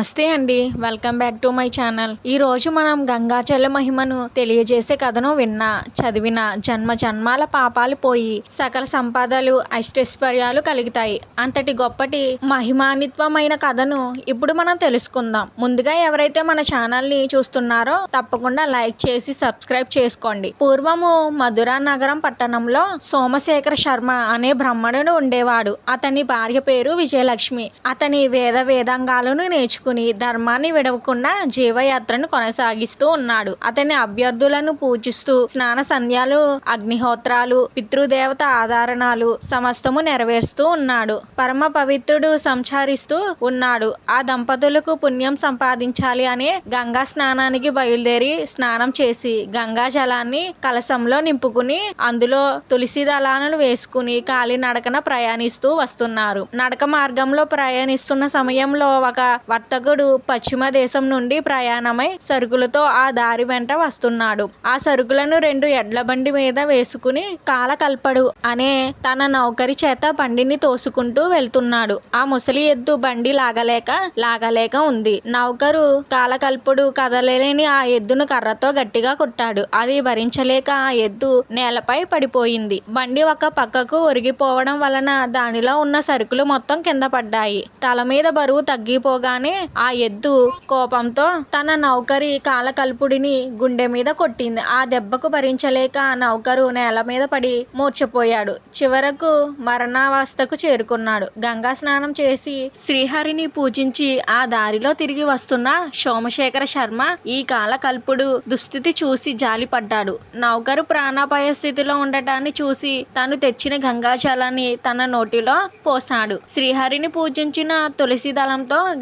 నమస్తే అండి. Welcome back to my channel. ఈ రోజు మనం గంగాచల మహిమను తెలియజేసే కథను విన్నా చదివిన జన్మ జన్మాల పాపాలు పోయి సకల సంపాదలు ఐశ్వర్యాలు కలుగుతాయి. అంతటి గొప్పటి మహిమానిత్వమైన కథను ఇప్పుడు మనం తెలుసుకుందాం. ముందుగా ఎవరైతే మన ఛానల్ని చూస్తున్నారో తప్పకుండా లైక్ చేసి సబ్స్క్రైబ్ చేసుకోండి. పూర్వము మధురా నగరం పట్టణంలో సోమశేఖర శర్మ అనే బ్రహ్మణుడు ఉండేవాడు. అతని భార్య పేరు విజయలక్ష్మి. అతని వేద వేదాంగాలను నేర్చుకుని ధర్మాన్ని విడవకుండా జీవయాత్రను కొనసాగిస్తూ ఉన్నాడు. అతని అభ్యర్థులను పూజిస్తూ స్నాన సంధ్యాలు అగ్నిహోత్రాలు పితృదేవత ఆధారణాలు సమస్తము నెరవేరుస్తూ ఉన్నాడు. పరమ పవిత్రుడు సంచారిస్తూ ఉన్నాడు. ఆ దంపతులకు పుణ్యం సంపాదించాలి అనే గంగా స్నానానికి బయలుదేరి స్నానం చేసి గంగా జలాన్ని కలశంలో నింపుకుని అందులో తులసి దళాలను వేసుకుని కాలినడకన ప్రయాణిస్తూ వస్తున్నారు. నడక మార్గంలో ప్రయాణిస్తున్న సమయంలో ఒక వర్తకుడు పశ్చిమ దేశం నుండి ప్రయాణమై సరుకులతో ఆ దారి వెంట వస్తున్నాడు. ఆ సరుకులను రెండు ఎడ్ల బండి మీద వేసుకుని కాలకల్పడు అనే తన నౌకరి చేత బండిని తోసుకుంటూ వెళ్తున్నాడు. ఆ ముసలి ఎద్దు బండి లాగలేక లాగలేక ఉంది. నౌకరు కాలకల్పుడు కదలలేని ఆ ఎద్దును కర్రతో గట్టిగా కొట్టాడు. అది భరించలేక ఆ ఎద్దు నేలపై పడిపోయింది. బండి ఒక పక్కకు ఒరిగిపోవడం వలన దానిలో ఉన్న సరుకులు మొత్తం కింద పడ్డాయి. తల మీద బరువు తగ్గిపోగానే ఆ ఎద్దు కోపంతో తన నౌకరి కాలకల్పుడిని గుండె మీద కొట్టింది. ఆ దెబ్బకు భరించలేక ఆ నౌకరు నేల మీద పడి మూర్చపోయాడు చివరకు మరణావస్థకు చేరుకున్నాడు. గంగా స్నానం చేసి శ్రీహరిని పూజించి ఆ దారిలో తిరిగి వస్తున్న సోమశేఖర శర్మ ఈ కాలకల్పుడు దుస్థితి చూసి జాలిపడ్డాడు. నౌకరు ప్రాణాపాయ స్థితిలో ఉండటాన్ని చూసి తను తెచ్చిన గంగాజలాన్ని తన నోటిలో పోసాడు శ్రీహరిని పూజించిన తులసి దళంతో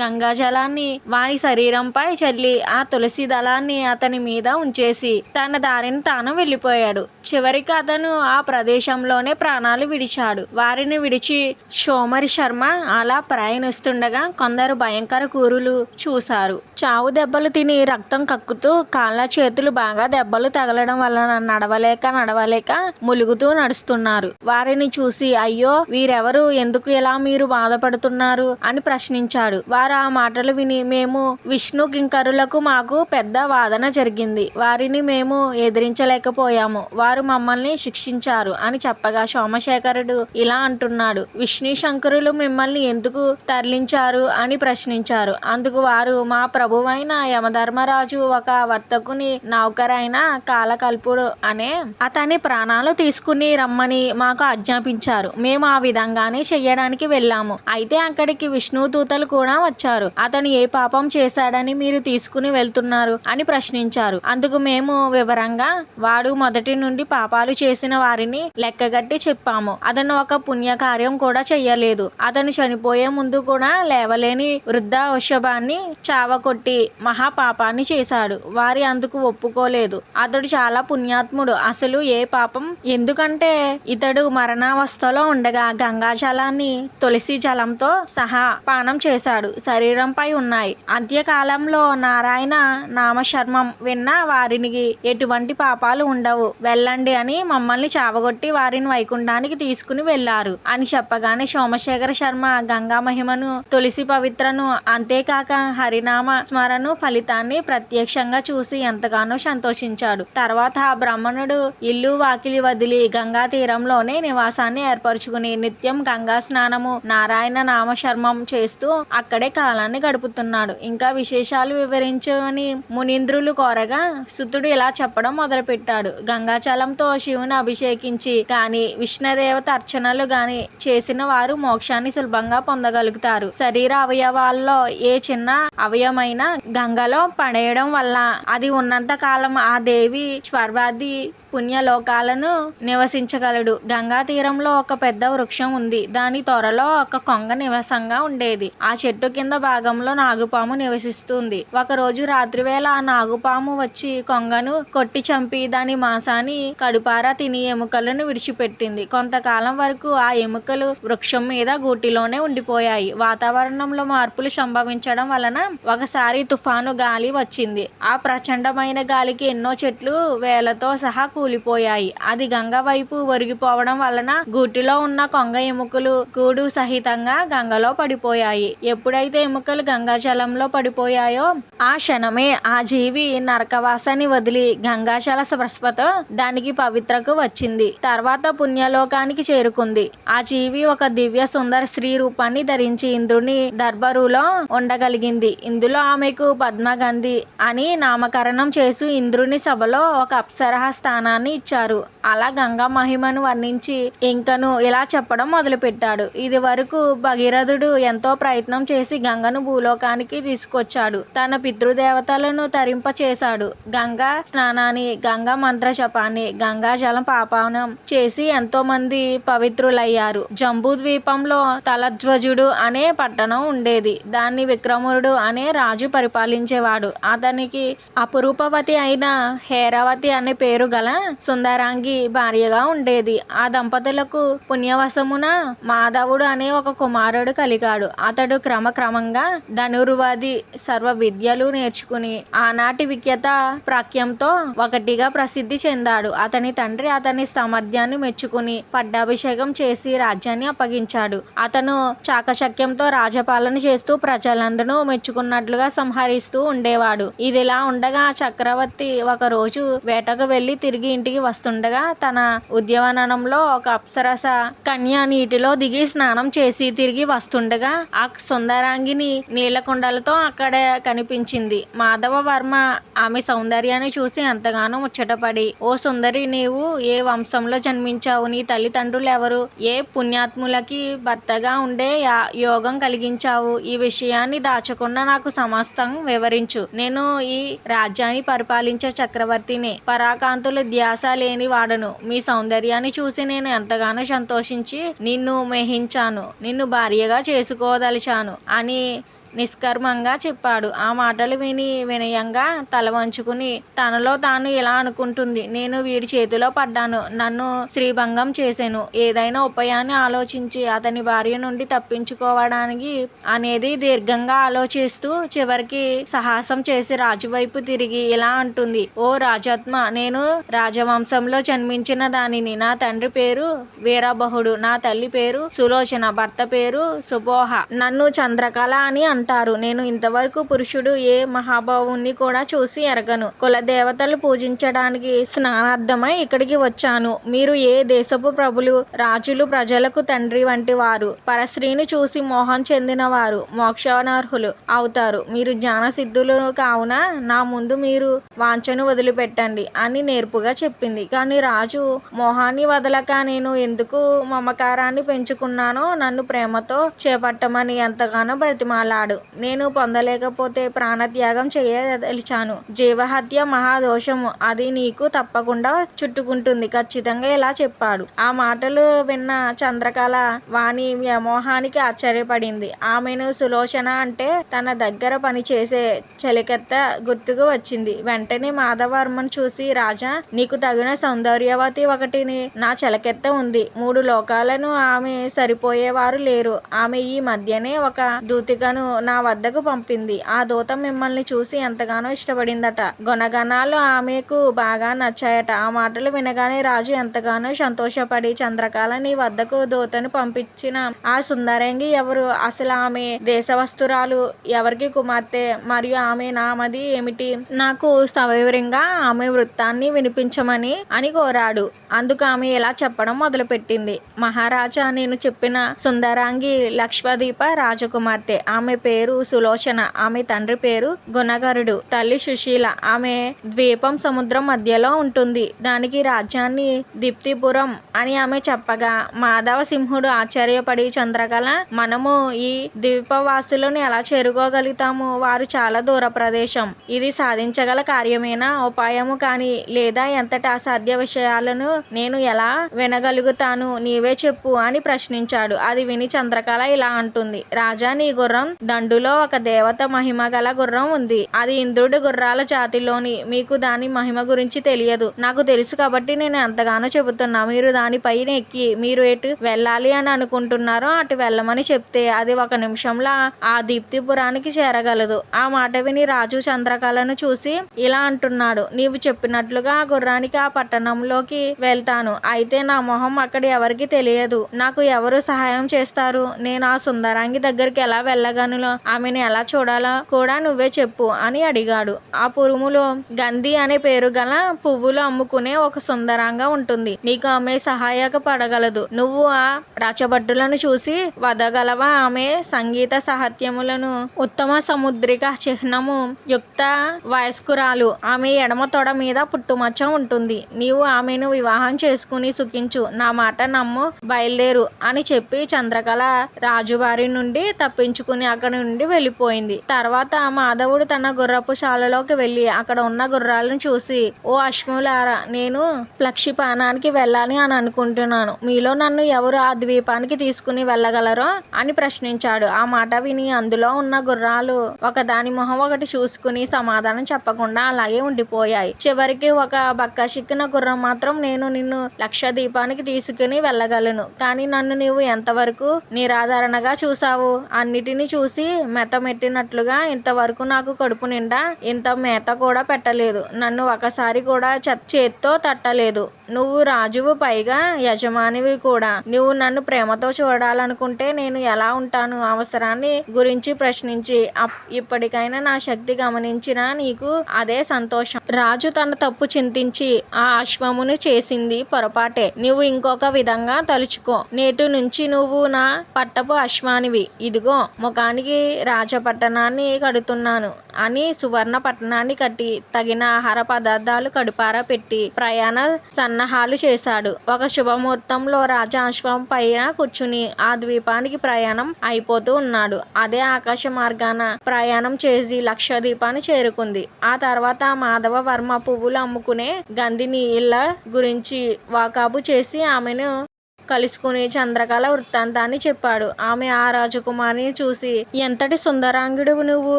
దళాన్ని వాని శరీరంపై చల్లి ఆ తులసి దళాన్ని అతని మీద ఉంచేసి తన దారిని తాను వెళ్ళిపోయాడు. చివరికి అతను ఆ ప్రదేశంలోనే ప్రాణాలు విడిచాడు. వారిని విడిచి సోమరి శర్మ అలా ప్రయాణిస్తుండగా కొందరు భయంకర కూరులు చూశారు. చావు దెబ్బలు తిని రక్తం కక్కుతూ కాళ్ళ చేతులు బాగా దెబ్బలు తగలడం వలన నడవలేక నడవలేక ములుగుతూ నడుస్తున్నారు. వారిని చూసి అయ్యో వీరెవరు? ఎందుకు ఇలా మీరు బాధపడుతున్నారు? అని ప్రశ్నించాడు. వారు ఆ మాట మాటలు విని మేము విష్ణు కింకరులకు మాకు పెద్ద వాదన జరిగింది. వారిని మేము ఎదిరించలేకపోయాము. వారు మమ్మల్ని శిక్షించారు అని చెప్పగా సోమశేఖరుడు ఇలా అంటున్నాడు. విష్ణు శంకరులు మిమ్మల్ని ఎందుకు తరలించారు అని ప్రశ్నించారు. అందుకు వారు మా ప్రభువైన యమధర్మరాజు ఒక వర్తకుని నౌకరైన కాలకల్పుడు అనే అతని ప్రాణాలు తీసుకుని రమ్మని మాకు ఆజ్ఞాపించారు. మేము ఆ విధంగానే చెయ్యడానికి వెళ్ళాము. అయితే అక్కడికి విష్ణు దూతలు కూడా వచ్చారు. అతను ఏ పాపం చేశాడని మీరు తీసుకుని వెళ్తున్నారు అని ప్రశ్నించారు. అందుకు మేము వివరంగా వాడు మొదటి నుండి పాపాలు చేసిన వారిని లెక్కగట్టి చెప్పాము. అతను ఒక పుణ్యకార్యం కూడా చెయ్యలేదు. అతను చనిపోయే ముందు కూడా లేవలేని వృద్ధావశభాన్ని చావకొట్టి మహాపాపాన్ని చేశాడు. వారి అందుకు ఒప్పుకోలేదు. అతడు చాలా పుణ్యాత్ముడు. అసలు ఏ పాపం? ఎందుకంటే ఇతడు మరణావస్థలో ఉండగా గంగాజలాన్ని తులసి జలంతో సహా పానం చేశాడు. శరీరం పై ఉన్నాయి. అంత్యకాలంలో నారాయణ నామశర్మం విన్న వారికి ఎటువంటి పాపాలు ఉండవు. వెళ్ళండి అని మమ్మల్ని చావగొట్టి వారిని వైకుంఠానికి తీసుకుని వెళ్ళారు అని చెప్పగానే సోమశేఖర శర్మ గంగా మహిమను తులసి పవిత్రను అంతేకాక హరినామ స్మరణు ఫలితాన్ని ప్రత్యక్షంగా చూసి ఎంతగానో సంతోషించాడు. తర్వాత ఆ బ్రాహ్మణుడు ఇల్లు వాకిలి వదిలి గంగా తీరంలోనే నివాసాన్ని ఏర్పరచుకుని నిత్యం గంగా స్నానము నారాయణ నామశర్మం చేస్తూ అక్కడే కాలాన్ని గడుపుతున్నాడు. ఇంకా విశేషాలు వివరించమని మునీంద్రులు కోరగా సుతుడు ఇలా చెప్పడం మొదలుపెట్టాడు. గంగాచలంతో శివుని అభిషేకించి గాని విష్ణుదేవత అర్చనలు గాని చేసిన వారు మోక్షాన్ని సులభంగా పొందగలుగుతారు. శరీర అవయవాల్లో ఏ చిన్న అవయవమైన గంగలో పడేయడం వల్ల అది ఉన్నంత కాలం ఆ దేవి స్వర్వాది పుణ్యలోకాలను నివసించగలడు. గంగా తీరంలో ఒక పెద్ద వృక్షం ఉంది. దాని త్వరలో ఒక కొంగ నివాసంగా ఉండేది. ఆ చెట్టు కింద భాగం భాగంలో నాగుపాము నివసిస్తుంది. ఒకరోజు రాత్రివేళ ఆ నాగుపాము వచ్చి కొంగను కొట్టి చంపి దాని మాంసాన్ని కడుపారా తిని ఎముకలను విడిచిపెట్టింది. కొంతకాలం వరకు ఆ ఎముకలు వృక్షం మీద గూటిలోనే ఉండిపోయాయి. వాతావరణంలో మార్పులు సంభవించడం వలన ఒకసారి తుఫాను గాలి వచ్చింది. ఆ ప్రచండమైన గాలికి ఎన్నో చెట్లు వేలతో సహా కూలిపోయాయి. అది గంగ వైపు ఒరిగిపోవడం వలన గూటిలో ఉన్న కొంగ ఎముకలు గూడు సహితంగా గంగలో పడిపోయాయి. ఎప్పుడైతే ఎముకలు గంగాజలంలో పడిపోయాయో ఆ క్షణమే ఆ జీవి నరకవాసాన్ని వదిలి గంగాజల స్పర్శతో దానికి పవిత్రకు వచ్చింది. తర్వాత పుణ్యలోకానికి చేరుకుంది. ఆ జీవి ఒక దివ్య సుందర స్త్రీ రూపాన్ని ధరించి ఇంద్రుని దర్బారులో ఉండగలిగింది. ఇందులో ఆమెకు పద్మగంధి అని నామకరణం చేసి ఇంద్రుని సభలో ఒక అప్సరహ స్థానాన్ని ఇచ్చారు. అలా గంగా మహిమను వర్ణించి ఇంకను ఇలా చెప్పడం మొదలుపెట్టాడు. ఇది వరకు భగీరథుడు ఎంతో ప్రయత్నం చేసి గంగను భూలోకానికి తీసుకొచ్చాడు. తన పితృదేవతలను తరింప చేశాడు గంగా స్నానాన్ని గంగా మంత్ర జపాన్ని గంగా జలం పాపానం చేసి ఎంతో మంది పవిత్రులయ్యారు. జంబూ ద్వీపంలో తలధ్వజుడు అనే పట్టణం ఉండేది. దాన్ని విక్రముడు అనే రాజు పరిపాలించేవాడు. అతనికి అపురూపవతి అయిన హేరావతి అనే పేరు గల సుందరాంగి భార్యగా ఉండేది. ఆ దంపతులకు పుణ్యవశమున మాధవుడు అనే ఒక కుమారుడు కలిగాడు. అతడు క్రమక్రమంగా ధనుర్వాది సర్వ విద్యలు నేర్చుకుని ఆనాటి విఖ్యత ప్రాఖ్యంతో ఒకటిగా ప్రసిద్ధి చెందాడు. అతని తండ్రి అతని సామర్థ్యాన్ని మెచ్చుకుని పట్టాభిషేకం చేసి రాజ్యాన్ని అప్పగించాడు. అతను చాకచక్యంతో రాజపాలన చేస్తూ ప్రజలందరూ మెచ్చుకున్నట్లుగా సంహరిస్తూ ఉండేవాడు. ఇదిలా ఉండగా చక్రవర్తి ఒక రోజు వేటకు వెళ్ళి తిరిగి ఇంటికి వస్తుండగా తన ఉద్యవనంలో ఒక అప్సరస కన్య నీటిలో దిగి స్నానం చేసి తిరిగి వస్తుండగా ఆ సుందరాంగిని నీలకుండలతో అక్కడ కనిపించింది. మాధవ వర్మ ఆమె సౌందర్యాన్ని చూసి ఎంతగానో ముచ్చటపడి ఓ సుందరి నీవు ఏ వంశంలో జన్మించావు? నీ తల్లిదండ్రులు ఎవరు? ఏ పుణ్యాత్ములకి భర్తగా ఉండే యా- యోగం కలిగించావు? ఈ విషయాన్ని దాచకుండా నాకు సమస్తం వివరించు. నేను ఈ రాజ్యాన్ని పరిపాలించే చక్రవర్తిని. పరాకాంతులు ధ్యాస లేని వాడను. మీ సౌందర్యాన్ని చూసి నేను ఎంతగానో సంతోషించి నిన్ను మెహించాను. నిన్ను భార్యగా చేసుకోదలిచాను అని నిష్కర్మంగా చెప్పాడు. ఆ మాటలు విని వినయంగా తల వంచుకుని తనలో తాను ఇలా అనుకుంటుంది నేను వీడి చేతిలో పడ్డాను నన్ను శ్రీభంగం చేశాను. ఏదైనా ఉపాయాన్ని ఆలోచించి అతని భార్య నుండి తప్పించుకోవడానికి అనేది దీర్ఘంగా ఆలోచిస్తూ చివరికి సాహసం చేసి రాజు వైపు తిరిగి ఇలా అంటుంది ఓ రాజాత్మ నేను రాజవంశంలో జన్మించిన దానిని నా తండ్రి పేరు వీరబహుడు నా తల్లి పేరు సులోచన భర్త పేరు సుబోహ. నన్ను చంద్రకళ అని అంటారు నేను ఇంతవరకు పురుషుడు ఏ మహాభావుని కూడా చూసి ఎరగను. కుల దేవతలు పూజించడానికి స్నానార్థమై ఇక్కడికి వచ్చాను. మీరు ఏ దేశపు ప్రభులు రాజులు ప్రజలకు తండ్రి వంటి వారు పరశ్రీని చూసి మోహం చెందిన వారు మోక్షానర్హులు అవుతారు. మీరు జ్ఞానసిద్ధులు కావున నా ముందు మీరు వాంఛను వదిలిపెట్టండి అని నేర్పుగా చెప్పింది. కానీ రాజు మోహాన్ని వదలక నేను ఎందుకు మమకారాన్ని పెంచుకున్నానో నన్ను ప్రేమతో చేపట్టమని ఎంతగానో బ్రతిమాలాడు. నేను పొందలేకపోతే ప్రాణత్యాగం చేయదలిచాను. జీవహత్య మహాదోషము అది నీకు తప్పకుండా చుట్టుకుంటుంది. ఖచ్చితంగా ఇలా చెప్పాడు. ఆ మాటలు విన్న చంద్రకళ వాణి వ్యామోహానికి ఆశ్చర్యపడింది. ఆమెను సులోచన అంటే తన దగ్గర పనిచేసే చలికెత్త గుర్తుకు వచ్చింది. వెంటనే మాధవర్మను చూసి రాజా నీకు తగిన సౌందర్యవతి ఒకటిని. నా చలకెత్త ఉంది. మూడు లోకాలను ఆమె సరిపోయేవారు లేరు. ఆమె ఈ మధ్యనే ఒక దూతికను నా వద్దకు పంపింది. ఆ దూత మిమ్మల్ని చూసి ఎంతగానో ఇష్టపడిందట. గుణగణాలు ఆమెకు బాగా నచ్చాయట. ఆ మాటలు వినగానే రాజు ఎంతగానో సంతోషపడి చంద్రకాల నీ వద్దకు దూతను పంపించిన ఆ సుందరంగి ఎవరు? అసలు ఆమె దేశవస్తురాలు ఎవరికి కుమార్తె? మరియు ఆమె నామది ఏమిటి? నాకు సవివరంగా ఆమె వృత్తాన్ని వినిపించమని అని కోరాడు. అందుకు ఆమె ఇలా చెప్పడం మొదలుపెట్టింది. మహారాజా నేను చెప్పిన సుందరాంగి లక్ష్మదీప రాజకుమార్తె. ఆమె పేరు సులోచన. ఆమె తండ్రి పేరు గుణగరుడు. తల్లి సుశీల. ఆమె ద్వీపం సముద్రం మధ్యలో ఉంటుంది. దానికి రాజ్యాన్ని దీప్తిపురం అని ఆమె చెప్పగా. మాధవ సింహుడు ఆశ్చర్యపడి చంద్రకళ మనము ఈ ద్వీపవాసులను ఎలా చేరుకోగలుగుతాము? వారు చాలా దూర ప్రదేశం. ఇది సాధించగల కార్యమేనా? ఉపాయము కానీ లేదా ఎంతటి అసాధ్య విషయాలను నేను ఎలా వినగలుగుతాను? నీవే చెప్పు అని ప్రశ్నించాడు. అది విని చంద్రకళ ఇలా అంటుంది. రాజా నీ గుర్రం దండులో ఒక దేవత మహిమ గల గుర్రం ఉంది. అది ఇంద్రుడి గుర్రాల జాతిలోని. మీకు దాని మహిమ గురించి తెలియదు. నాకు తెలుసు కాబట్టి నేను ఎంతగానో చెబుతున్నా. మీరు దానిపైన ఎక్కి మీరు ఎటు వెళ్ళాలి అని అనుకుంటున్నారో అటు వెళ్ళమని చెప్తే అది ఒక నిమిషంలో ఆ దీప్తిపురానికి చేరగలదు. ఆ మాట విని రాజు చంద్రకళను చూసి ఇలా అంటున్నాడు. నీవు చెప్పినట్లుగా ఆ గుర్రానికి ఆ పట్టణంలోకి వెళ్తాను. అయితే నా మొహం అక్కడ ఎవరికి తెలియదు. నాకు ఎవరు సహాయం చేస్తారు? నేను ఆ సుందరాంగి దగ్గరికి ఎలా వెళ్ళగలను? ఆమెను ఎలా చూడాలో? కూడా నువ్వే చెప్పు అని అడిగాడు. ఆ పురుములో గంధి అనే పేరు గల పువ్వులు అమ్ముకునే ఒక సుందరంగా ఉంటుంది. నీకు ఆమె సహాయక పడగలదు. నువ్వు ఆ రచబడ్డులను చూసి వదగలవా? ఆమె సంగీత సాహిత్యములను ఉత్తమ సముద్రిక చిహ్నము యుక్త వయస్కురాలు. ఆమె ఎడమ తొడ మీద పుట్టుమచ్చ ఉంటుంది. నీవు ఆమెను వివాహం చేసుకుని సుఖించు. నా మాట నమ్ము బయలుదేరు అని చెప్పి చంద్రకళ రాజువారి నుండి తప్పించుకుని అక్కడి నుండి వెళ్ళిపోయింది. తర్వాత మాధవుడు తన గుర్రపు శాలలోకి వెళ్ళి అక్కడ ఉన్న గుర్రాలను చూసి ఓ అశ్ములారా నేను ప్లక్షిపానానికి వెళ్ళాలి అని అనుకుంటున్నాను. మీలో నన్ను ఎవరు ఆ ద్వీపానికి తీసుకుని వెళ్ళగలరో? అని ప్రశ్నించాడు. ఆ మాట విని అందులో ఉన్న గుర్రాలు ఒక దాని మొహం ఒకటి చూసుకుని సమాధానం చెప్పకుండా అలాగే ఉండిపోయాయి. చివరికి ఒక బక్క చిక్కిన గుర్రం మాత్రం నేను నిన్ను లక్ష దీపానికి తీసుకుని వెళ్ళగలను. కానీ నన్ను నీవు ఎంతవరకు నిరాదరణగా చూసావు అన్నిటినీ చూసి మెత మెట్టినట్లుగా ఇంతవరకు నాకు కడుపు నిండా ఇంత మేత కూడా పెట్టలేదు. నన్ను ఒకసారి కూడా చ- చేత్తో తట్టలేదు. నువ్వు రాజువు పైగా యజమానివి కూడా. నువ్వు నన్ను ప్రేమతో చూడాలనుకుంటే నేను ఎలా ఉంటాను? అవసరాన్ని గురించి ప్రశ్నించి అప్- ఇప్పటికైనా నా శక్తి గమనించినా నీకు అదే సంతోషం. రాజు తన తప్పు చింతించి ఆ అశ్వమును చేసింది పొరపాటే. నువ్వు ఇంకొక విధంగా తలుచుకో. నేటి నుంచి నువ్వు నా పట్టపు అశ్వానివి. ఇదిగో ముఖానికి రాజపట్టణాన్ని కడుతున్నాను. అని సువర్ణ పట్టణాన్ని కట్టి తగిన ఆహార పదార్థాలు కడుపారా పెట్టి ప్రయాణ సన్నాహాలు చేశాడు. ఒక శుభముహూర్తంలో రాజా అశ్వం పైన కూర్చుని ఆ ద్వీపానికి ప్రయాణం అయిపోతూ ఉన్నాడు. అదే ఆకాశ మార్గాన ప్రయాణం చేసి లక్ష ద్వీపాన్ని చేరుకుంది. ఆ తర్వాత మాధవ వర్మ పువ్వులు అమ్ముకునే గంధిని ఇళ్ళ గురించి వాకాబు చేసి ఆమెను కలుసుకుని చంద్రకళ వృత్తాంతాన్ని చెప్పాడు. ఆమె ఆ రాజకుమారిని చూసి ఎంతటి సుందరాంగుడు నువ్వు?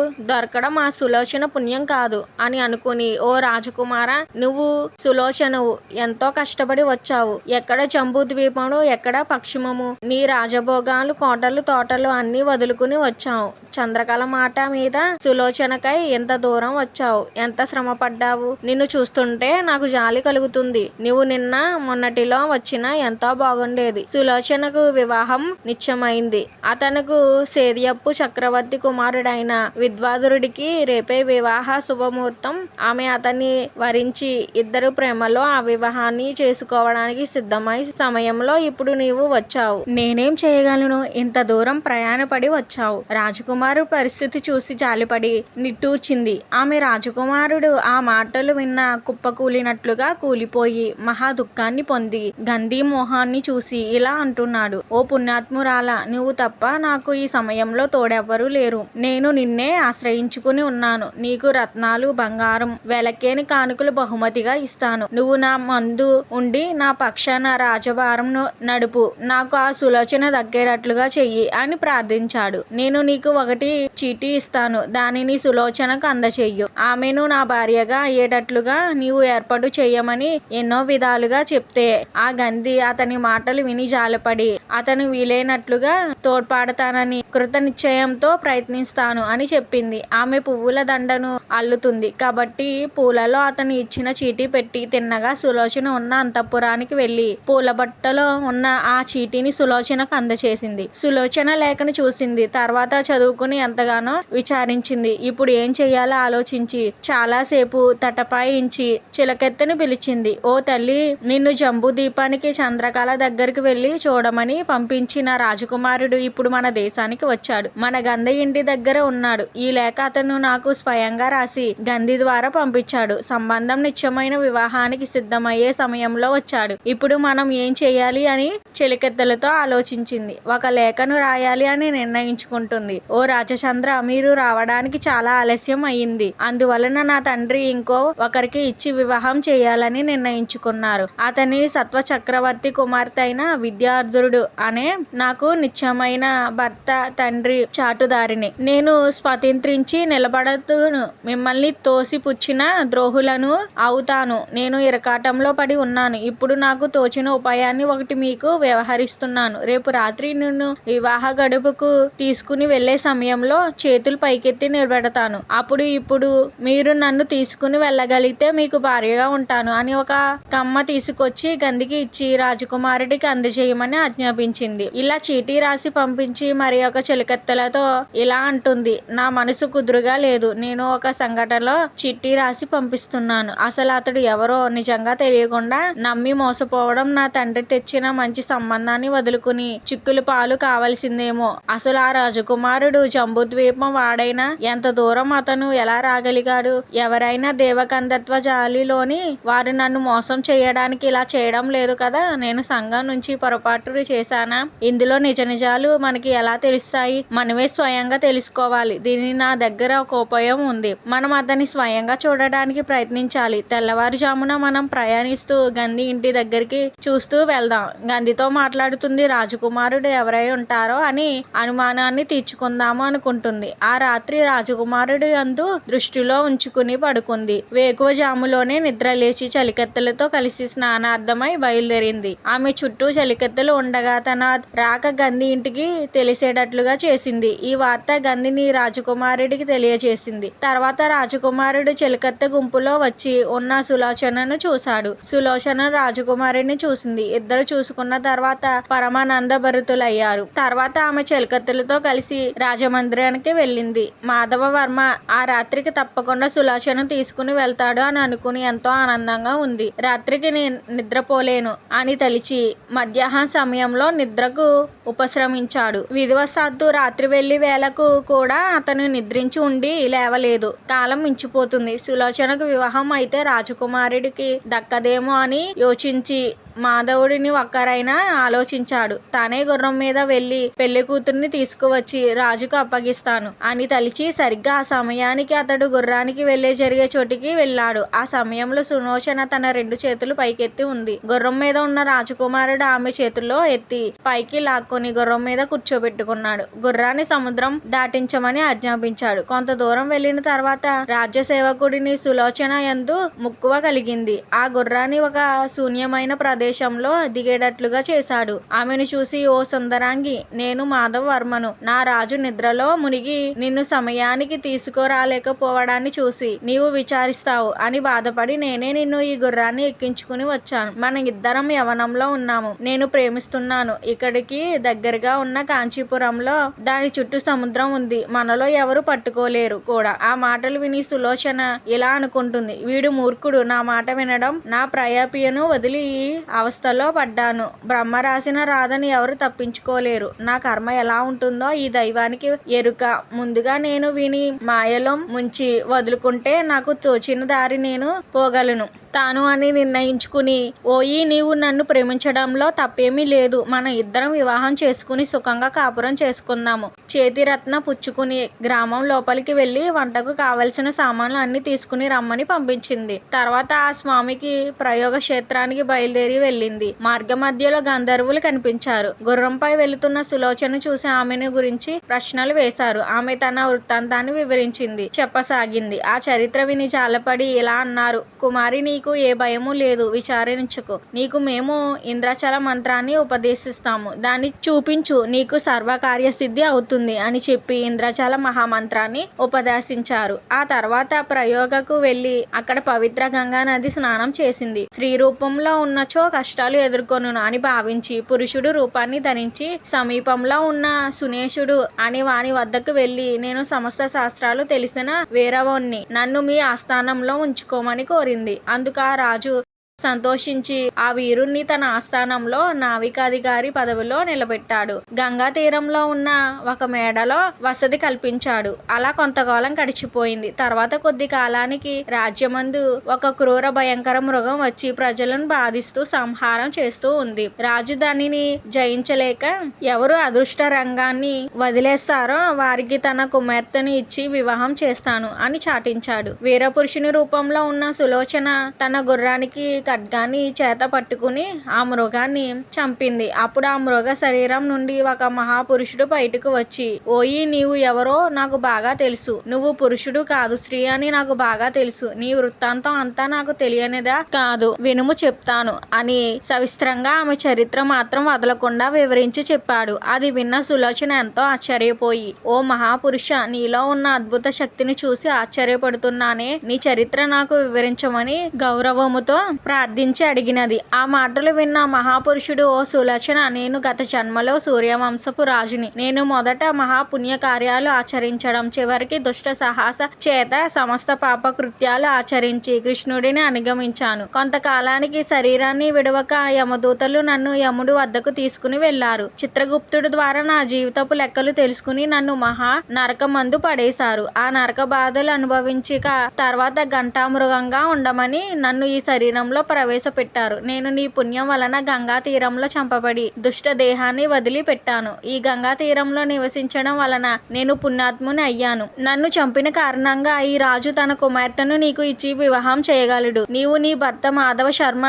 దొరకడం ఆ సులోచన పుణ్యం కాదు అని అనుకుని ఓ రాజకుమార నువ్వు సులోచనవు. ఎంతో కష్టపడి వచ్చావు. ఎక్కడ జంబూ ద్వీపము? ఎక్కడ పక్షిమము నీ రాజభోగాలు కోటలు తోటలు అన్నీ వదులుకుని వచ్చావు. చంద్రకళ మాట మీద సులోచనకై ఎంత దూరం వచ్చావు? ఎంత శ్రమ పడ్డావు నిన్ను చూస్తుంటే నాకు జాలి కలుగుతుంది. నువ్వు నిన్న మొన్నటిలో వచ్చినా ఎంతో బాగుండి ఉండేది. సులోచనకు వివాహం నిశ్చయమైంది. అతనుకు సేరియప్పు చక్రవర్తి కుమారుడైన విద్వాధురుడికి రేపే వివాహ శుభముహూర్తం. ఆమె అతన్ని వరించి ఇద్దరు ప్రేమలో ఆ వివాహాన్ని చేసుకోవడానికి సిద్ధమై సమయంలో ఇప్పుడు నీవు వచ్చావు. నేనేం చేయగలను? ఇంత దూరం ప్రయాణపడి వచ్చావు. రాజకుమారు పరిస్థితి చూసి జాలిపడి నిట్టూర్చింది. ఆమె రాజకుమారుడు ఆ మాటలు విన్న కుప్పకూలినట్లుగా కూలిపోయి మహా దుఃఖాన్ని పొంది గంధీ మోహాన్ని చూసి ఇలా అంటున్నాడు. ఓ పుణ్యాత్మురాల నువ్వు తప్ప నాకు ఈ సమయంలో తోడెవ్వరూ లేరు. నేను నిన్నే ఆశ్రయించుకుని ఉన్నాను. నీకు రత్నాలు బంగారం వెలకేని కానుకలు బహుమతిగా ఇస్తాను. నువ్వు నా మందు ఉండి నా పక్షాన రాజభారం నడుపు. నాకు ఆ సులోచన దక్కేటట్లుగా చెయ్యి అని ప్రార్థించాడు. నేను నీకు ఒకటి చీటీ ఇస్తాను. దానిని సులోచనకు అందచెయ్యు. ఆమెను నా భార్యగా అయ్యేటట్లుగా నీవు ఏర్పాటు చేయమని ఎన్నో విధాలుగా చెప్తే ఆ గంధి అతని మాటలు విని జాలపడి అతను వీలైనట్లుగా తోడ్పాడతానని కృత నిశ్చయంతో ప్రయత్నిస్తాను అని చెప్పింది. ఆమె పువ్వుల దండను అల్లుతుంది. కాబట్టి పూలలో అతను ఇచ్చిన చీటీ పెట్టి తిన్నగా సులోచన ఉన్న అంతఃపురానికి వెళ్ళి పూల బట్టలో ఉన్న ఆ చీటీని సులోచనకు అందచేసింది. సులోచన లేఖను చూసింది. తర్వాత చదువుకుని ఎంతగానో విచారించింది. ఇప్పుడు ఏం చెయ్యాలో ఆలోచించి చాలాసేపు తటపాయించి చిలకెత్తని పిలిచింది. ఓ తల్లి నిన్ను జంబు దీపానికి చంద్రకళ దగ్గరికి వెళ్ళి చూడమని పంపించిన రాజకుమారుడు ఇప్పుడు మన దేశానికి వచ్చాడు. మన గంధ ఇంటి దగ్గర ఉన్నాడు. ఈ లేఖ అతను నాకు స్వయంగా రాసి గంధి ద్వారా పంపించాడు. సంబంధం నిత్యమైన వివాహానికి సిద్ధమయ్యే సమయంలో వచ్చాడు. ఇప్పుడు మనం ఏం చేయాలి అని చెలికెత్తలతో ఆలోచించింది. ఒక లేఖను రాయాలి అని నిర్ణయించుకుంటుంది. ఓ రాజచంద్ర మీరు రావడానికి చాలా ఆలస్యం అయ్యింది. అందువలన నా తండ్రి ఇంకో ఒకరికి ఇచ్చి వివాహం చేయాలని నిర్ణయించుకున్నారు. అతని సత్వ చక్రవర్తి కుమార్తె అయిన విద్యార్థుడు అనే నాకు నిత్యమైన భర్త తండ్రి చాటుదారిని. నేను స్వతంత్రించి నిలబడతును మిమ్మల్ని తోసిపుచ్చిన ద్రోహులను అవుతాను. నేను ఇరకాటంలో పడి ఉన్నాను. ఇప్పుడు నాకు తోచిన ఉపాయాన్ని ఒకటి మీకు వ్యవహరిస్తున్నాను. రేపు రాత్రి నిన్ను వివాహ గడుపుకు తీసుకుని వెళ్ళే సమయంలో చేతులు పైకెత్తి నిలబెడతాను. అప్పుడు ఇప్పుడు మీరు నన్ను తీసుకుని వెళ్ళగలిగితే మీకు భార్యగా ఉంటాను అని ఒక కమ్మ తీసుకొచ్చి గందికి ఇచ్చి రాజకుమారుడి వారికి అందజేయమని ఆజ్ఞాపించింది. ఇలా చీటీ రాసి పంపించి మరి ఒక చెలికత్తెలతో ఇలా అంటుంది నా మనసు కుదురుగా లేదు. నేను ఒక సంఘటనలో చిట్టి రాసి పంపిస్తున్నాను. అసలు అతడు ఎవరో నిజంగా తెలియకుండా నమ్మి మోసపోవడం నా తండ్రి తెచ్చిన మంచి సంబంధాన్ని వదులుకుని చిక్కులు పాలు కావలసిందేమో. అసలు ఆ రాజకుమారుడు జంబుద్వీపం వాడైనా ఎంత దూరం అతను ఎలా రాగలిగాడు? ఎవరైనా దేవకంధత్వ జాలిలోని వారు నన్ను మోసం చేయడానికి ఇలా చేయడం లేదు కదా? నేను సంఘం నుంచి పొరపాటు చేశానా? ఇందులో నిజ నిజాలు మనకి ఎలా తెలుస్తాయి? మనమే స్వయంగా తెలుసుకోవాలి. దీని నా దగ్గర ఒక ఉపాయం ఉంది. మనం అతన్ని స్వయంగా చూడడానికి ప్రయత్నించాలి. తెల్లవారుజామున మనం ప్రయాణిస్తూ గంధి ఇంటి దగ్గరికి చూస్తూ వెళ్దాం. గంధితో మాట్లాడుతుంది రాజకుమారుడు ఎవరై ఉంటారో అని అనుమానాన్ని తీర్చుకుందాము అనుకుంటుంది. ఆ రాత్రి రాజకుమారుడు అందు దృష్టిలో ఉంచుకుని పడుకుంది. వేకువజాములోనే నిద్ర లేచి చలికత్తెలతో కలిసి స్నానార్థమై బయలుదేరింది. ఆమె చుట్టూ చుట్టూ చలికత్తెలు ఉండగా తన రాక గంధి ఇంటికి తెలిసేటట్లుగా చేసింది. ఈ వార్త గంధిని రాజకుమారుడికి తెలియజేసింది తర్వాత రాజకుమారుడు చెలికత్తె గుంపులో వచ్చి ఉన్న సులోచనను చూశాడు. సులోచన రాజకుమారుడిని చూసింది. ఇద్దరు చూసుకున్న తర్వాత పరమానంద భరితులయ్యారు. తర్వాత ఆమె చెలికత్తెలతో కలిసి రాజమందిరానికి వెళ్ళింది. మాధవ వర్మ ఆ రాత్రికి తప్పకుండా సులోచన తీసుకుని వెళ్తాడు అని అనుకుని ఎంతో ఆనందంగా ఉంది. రాత్రికి నేను నిద్రపోలేను అని తలిచి మధ్యాహ్న సమయంలో నిద్రకు ఉపశ్రమించాడు. విధివశాత్తు రాత్రి వెళ్ళి వేళకు కూడా అతను నిద్రించి ఉండి లేవలేదు. కాలం మించిపోతుంది. సులోచనకు వివాహం అయితే రాజకుమారుడికి దక్కదేమో అని యోచించి మాధవుడిని ఒక్కరైనా ఆలోచించాడు. తానే గుర్రం మీద వెళ్ళి పెళ్ళి కూతుర్ని తీసుకువచ్చి రాజుకు అప్పగిస్తాను అని తలిచి సరిగ్గా ఆ సమయానికి అతడు గుర్రానికి వెళ్ళే జరిగే చోటికి వెళ్ళాడు. ఆ సమయంలో సులోచన తన రెండు చేతులు పైకెత్తి ఉంది. గుర్రం మీద ఉన్న రాజకుమారుడు ఆమె చేతుల్లో ఎత్తి పైకి లాక్కొని గుర్రం మీద కూర్చోబెట్టుకున్నాడు. గుర్రాన్ని సముద్రం దాటించమని ఆజ్ఞాపించాడు. కొంత దూరం వెళ్ళిన తర్వాత రాజ్య సేవకుడిని సులోచన ఎందు ముక్కువ కలిగింది. ఆ గుర్రాన్ని ఒక శూన్యమైన ప్రదేశం వేషంలో దిగేటట్లుగా చేశాడు. ఆమెను చూసి ఓ సుందరాంగి నేను మాధవ వర్మను. నా రాజు నిద్రలో మునిగి నిన్ను సమయానికి తీసుకురాలేకపోవడాన్ని చూసి నీవు విచారిస్తావు అని బాధపడి నేనే నిన్ను ఈ గుర్రాన్ని ఎక్కించుకుని వచ్చాను. మన ఇద్దరం యవనంలో ఉన్నాము. నేను ప్రేమిస్తున్నాను. ఇక్కడికి దగ్గరగా ఉన్న కాంచీపురంలో దాని చుట్టూ సముద్రం ఉంది. మనలో ఎవరు పట్టుకోలేరు కూడా. ఆ మాటలు విని సులోచన ఇలా అనుకుంటుంది. వీడు మూర్ఖుడు. నా మాట వినడం నా ప్రయాపియను వదిలి అవస్థలో పడ్డాను. బ్రహ్మ రాసిన రాధని ఎవరు తప్పించుకోలేరు. నా కర్మ ఎలా ఉంటుందో ఈ దైవానికి ఎరుక. ముందుగా నేను విని మాయలో ముంచి వదులుకుంటే నాకు తోచిన దారి నేను పోగలను. తాను అని నిర్ణయించుకుని ఓయి నీవు నన్ను ప్రేమించడంలో తప్పేమీ లేదు. మన ఇద్దరం వివాహం చేసుకుని సుఖంగా కాపురం చేసుకుందాము. చేతిరత్న పుచ్చుకుని గ్రామం లోపలికి వెళ్ళి వంటకు కావలసిన సామాన్లు అన్ని తీసుకుని రమ్మని పంపించింది. తర్వాత ఆ స్వామికి ప్రయోగ క్షేత్రానికి బయలుదేరి వెళ్ళింది. మార్గ మధ్యలో గంధర్వులు కనిపించారు. గుర్రంపై వెళుతున్న సులోచన చూసి ఆమెను గురించి ప్రశ్నలు వేశారు. ఆమె తన వృత్తాంతాన్ని వివరించింది. చెప్పసాగింది. ఆ చరిత్ర విని జాలపడి ఇలా అన్నారు. కుమారి నీకు ఏ భయము లేదు. విచారించుకో. నీకు మేము ఇంద్రచల మంత్రాన్ని ఉపదేశిస్తాము. దాన్ని చూపించు. నీకు సర్వకార్య సిద్ధి అవుతుంది అని చెప్పి ఇంద్రచల మహామంత్రాన్ని ఉపదేశించారు. ఆ తర్వాత ప్రయోగకు వెళ్ళి అక్కడ పవిత్ర గంగా నది స్నానం చేసింది. స్త్రీ రూపంలో ఉన్నచో కష్టాలు ఎదుర్కొను అని భావించి పురుషుడు రూపాన్ని ధరించి సమీపంలో ఉన్న సునేషుడు అని వాని వద్దకు వెళ్ళి నేను సమస్త శాస్త్రాలు తెలిసిన వేరవోణ్ణి. నన్ను మీ ఆస్థానంలో ఉంచుకోమని కోరింది. అందుకు ఆ రాజు సంతోషించి ఆ వీరుణ్ణి తన ఆస్థానంలో నావికాధికారి పదవిలో నిలబెట్టాడు. గంగా తీరంలో ఉన్న ఒక మేడలో వసతి కల్పించాడు. అలా కొంతకాలం గడిచిపోయింది. తర్వాత కొద్ది కాలానికి రాజ్యమందు ఒక క్రూర భయంకర మృగం వచ్చి ప్రజలను బాధిస్తూ సంహారం చేస్తూ ఉంది. రాజు దానిని జయించలేక ఎవరు అదృష్ట రంగాన్ని వదిలేస్తారో వారికి తన కుమార్తెను ఇచ్చి వివాహం చేస్తాను అని చాటించాడు. వీరపురుషుని రూపంలో ఉన్న సులోచన తన గుర్రానికి ఖడ్గాన్ని చేత పట్టుకుని ఆ మృగాన్ని చంపింది. అప్పుడు ఆ మృగ శరీరం నుండి ఒక మహాపురుషుడు బయటకు వచ్చి ఓయి నీవు ఎవరో నాకు బాగా తెలుసు. నువ్వు పురుషుడు కాదు స్త్రీ అని నాకు బాగా తెలుసు. నీ వృత్తాంతం అంతా నాకు తెలియనిదా కాదు. వినుము చెప్తాను అని సవిస్త్రంగా ఆమె చరిత్ర మాత్రం వదలకుండా వివరించి చెప్పాడు. అది విన్న సులోచన ఎంతో ఆశ్చర్యపోయి ఓ మహాపురుష నీలో ఉన్న అద్భుత శక్తిని చూసి ఆశ్చర్యపడుతున్నానే? నీ చరిత్ర నాకు వివరించమని గౌరవముతో ప్రా ప్రార్థించి అడిగినది. ఆ మాటలు విన్న మహాపురుషుడు ఓ సులోచన నేను గత జన్మలో సూర్యవంశపు రాజుని. నేను మొదట మహాపుణ్య కార్యాలు ఆచరించడం చివరికి దుష్ట సాహస చేత సమస్త పాప కృత్యాలు ఆచరించి కృష్ణుడిని అనుగమించాను. కొంతకాలానికి శరీరాన్ని విడవక యమదూతలు నన్ను యముడు వద్దకు తీసుకుని వెళ్ళారు చిత్రగుప్తుడు ద్వారా నా జీవితపు లెక్కలు తెలుసుకుని నన్ను మహా నరకమందు పడేశారు. ఆ నరక బాధలు అనుభవించక తర్వాత ఘంటామృగంగా ఉండమని నన్ను ఈ శరీరంలో ప్రవేశపెట్టారు. నేను నీ పుణ్యం వలన గంగా తీరంలో చంపబడి దుష్ట దేహాన్ని వదిలిపెట్టాను. ఈ గంగా తీరంలో నివసించడం వలన నేను పుణ్యాత్ముని అయ్యాను. నన్ను చంపిన కారణంగా ఈ రాజు తన కుమార్తెను నీకు ఇచ్చి వివాహం చేయగలడు. నీవు నీ భర్త మాధవ శర్మ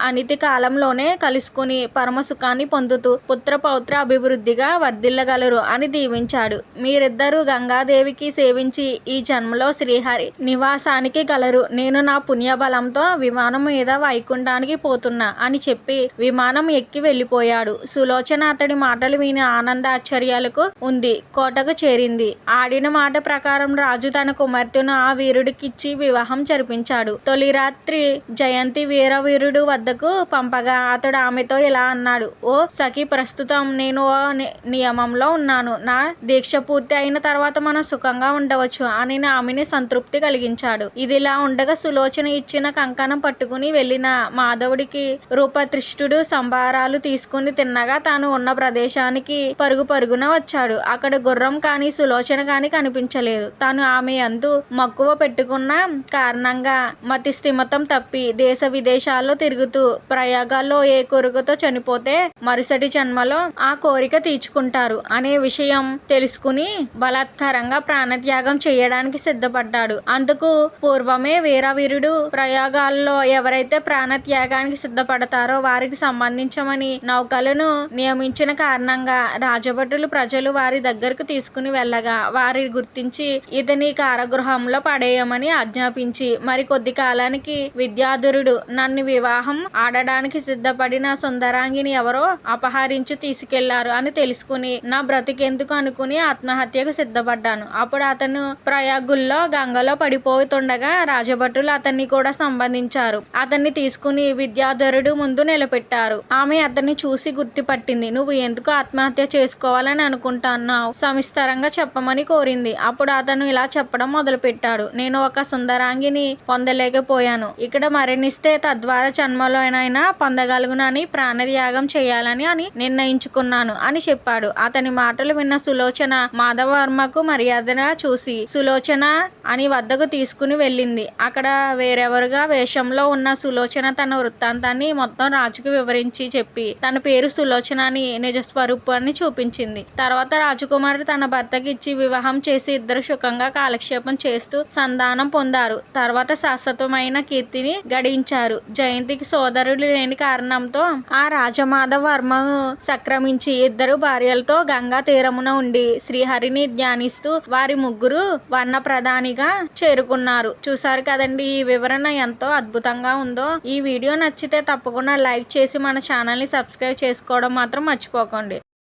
అనితి కాలంలోనే కలుసుకుని పరమసుఖాన్ని పొందుతూ పుత్ర పౌత్ర అభివృద్ధిగా వర్ధిల్లగలరు అని దీవించాడు. మీరిద్దరూ గంగాదేవికి సేవించి ఈ జన్మలో శ్రీహరి నివాసానికి గలరు. నేను నా పుణ్యబలంతో విమానం మీద వైకుంఠానికి పోతున్నా అని చెప్పి విమానం ఎక్కి వెళ్ళిపోయాడు. సులోచన అతడి మాటలు విని ఆనందాశ్చర్యాలకు ఉంది. కోటకు చేరింది. ఆడిన మాట ప్రకారం రాజు తన కుమార్తెను ఆ వీరుడికిచ్చి వివాహం జరిపించాడు. తొలి రాత్రి జయంతి వీరవీరుడు వద్దకు పంపగా అతడు ఆమెతో ఇలా అన్నాడు ఓ సఖి ప్రస్తుతం నేను ఓ ని- నియమంలో ఉన్నాను. నా దీక్ష పూర్తి అయిన తర్వాత మనం సుఖంగా ఉండవచ్చు అని ఆమెని సంతృప్తి కలిగించాడు. ఇదిలా ఉండగా సులోచన ఇచ్చిన కంకణం పట్టుకుని వెళ్ళి వెళ్ళిన మాధవుడికి రూపతృష్టుడు సంభారాలు తీసుకుని తిన్నగా తాను ఉన్న ప్రదేశానికి పరుగు పరుగున వచ్చాడు. అక్కడ గుర్రం కానీ సులోచన కానీ కనిపించలేదు. తాను ఆమె అందు మక్కువ పెట్టుకున్న కారణంగా మతి స్థిమతం తప్పి దేశ విదేశాల్లో తిరుగుతూ ప్రయాగాల్లో ఏ కొరుకుతో చనిపోతే మరుసటి జన్మలో ఆ కోరిక తీర్చుకుంటారు అనే విషయం తెలుసుకుని బలాత్కారంగా ప్రాణత్యాగం చేయడానికి సిద్ధపడ్డాడు. అందుకు పూర్వమే వీరవీరుడు ప్రయాగాల్లో ఎవరైతే ప్రాణత్యాగానికి సిద్ధపడతారో వారికి సంబంధించమని నౌకలను నియమించిన కారణంగా రాజభటులు ప్రజలు వారి దగ్గరకు తీసుకుని వెళ్ళగా వారి గుర్తించి ఇతని కారాగృహంలో పడేయమని ఆజ్ఞాపించి మరి కొద్ది కాలానికి విద్యాధురుడు నన్ను వివాహం ఆడడానికి సిద్ధపడిన సుందరాంగిని ఎవరో అపహరించి తీసుకెళ్ళారు అని తెలుసుకుని నా బ్రతికెందుకు అనుకుని ఆత్మహత్యకు సిద్ధపడ్డాను. అప్పుడు అతను ప్రయాగుల్లో గంగలో పడిపోతుండగా రాజభటులు అతన్ని కూడా సంబంధించారు. అతన్ని తీసుకుని విద్యాధరుడు ముందు నిలబెట్టారు. ఆమె అతన్ని చూసి గుర్తుపట్టింది. నువ్వు ఎందుకు ఆత్మహత్య చేసుకోవాలని అనుకుంటున్నావు? సమిస్తరంగా చెప్పమని కోరింది. అప్పుడు అతను ఇలా చెప్పడం మొదలుపెట్టాడు. నేను ఒక సుందరాంగిని పొందలేకపోయాను. ఇక్కడ మరణిస్తే తద్వారా జన్మలోనైనా పొందగలుగునని ప్రాణత్యాగం చేయాలని అని నిర్ణయించుకున్నాను అని చెప్పాడు. అతని మాటలు విన్న సులోచన మాధవర్మకు మర్యాదగా చూసి సులోచన అని వద్దకు తీసుకుని వెళ్ళింది. అక్కడ వేరెవరుగా వేషంలో ఉన్న సులోచన తన వృత్తాంతాన్ని మొత్తం రాజుకు వివరించి చెప్పి తన పేరు సులోచన అని నిజ స్వరూపాన్ని చూపించింది. తర్వాత రాజకుమారి తన భర్తకి ఇచ్చి వివాహం చేసి ఇద్దరు సుఖంగా కాలక్షేపం చేస్తూ సంధానం పొందారు. తర్వాత శాశ్వతమైన కీర్తిని గడించారు. జయంతికి సోదరుడు లేని కారణంతో ఆ రాజమాధవ వర్మ సక్రమించి ఇద్దరు భార్యలతో గంగా తీరమున ఉండి శ్రీహరిని ధ్యానిస్తూ వారి ముగ్గురు వర్ణ ప్రధానిగా చేరుకున్నారు. చూసారు కదండి ఈ వివరణ ఎంతో అద్భుతంగా ఉందో? ఈ వీడియో నచ్చితే తప్పకుండా లైక్ చేసి మన ఛానల్ని సబ్స్క్రైబ్ చేసుకోవడం మాత్రం మర్చిపోకండి.